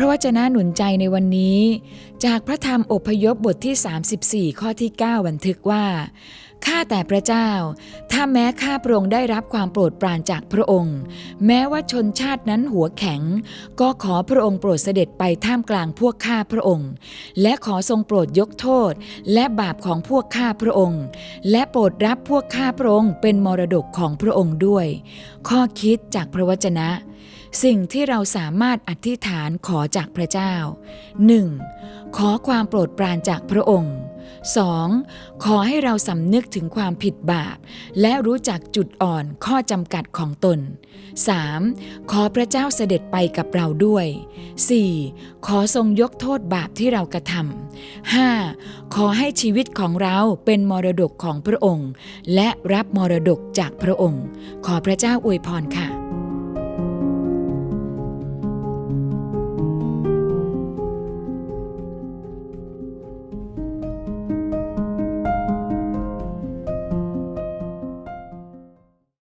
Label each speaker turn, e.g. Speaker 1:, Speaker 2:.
Speaker 1: ระวจนะหนุนใจในวันนี้ จากพระธรรมอพยพบทที่ 34 ข้อที่ 9 บันทึกว่า ข้าแต่พระเจ้า ถ้าแม้ข้าพระองค์ได้รับความโปรดปรานจากพระองค์ แม้ว่าชนชาตินั้นหัวแข็ง ก็ขอพระองค์โปรดเสด็จไปท่ามกลางพวกข้าพระองค์ และขอทรงโปรดยกโทษ และบาปของพวกข้าพระองค์ และโปรดรับพวกข้าพระองค์เป็นมรดกของพระองค์ด้วย ข้อคิดจากพระวจนะ สิ่งที่เราสามารถอธิษฐานขอจากพระเจ้า 1. ขอความโปรดปรานจากพระองค์ 2. ขอให้เราสำนึกถึงความผิดบาป และรู้จักจุดอ่อนข้อจำกัดของตน 3. ขอพระเจ้าเสด็จไปกับเราด้วย 4. ขอทรงยกโทษบาปที่เรากระทำ 5. ขอให้ชีวิตของเราเป็นมรดกของพระองค์ และรับมรดกจากพระองค์ ขอพระเจ้าอวยพรค่ะ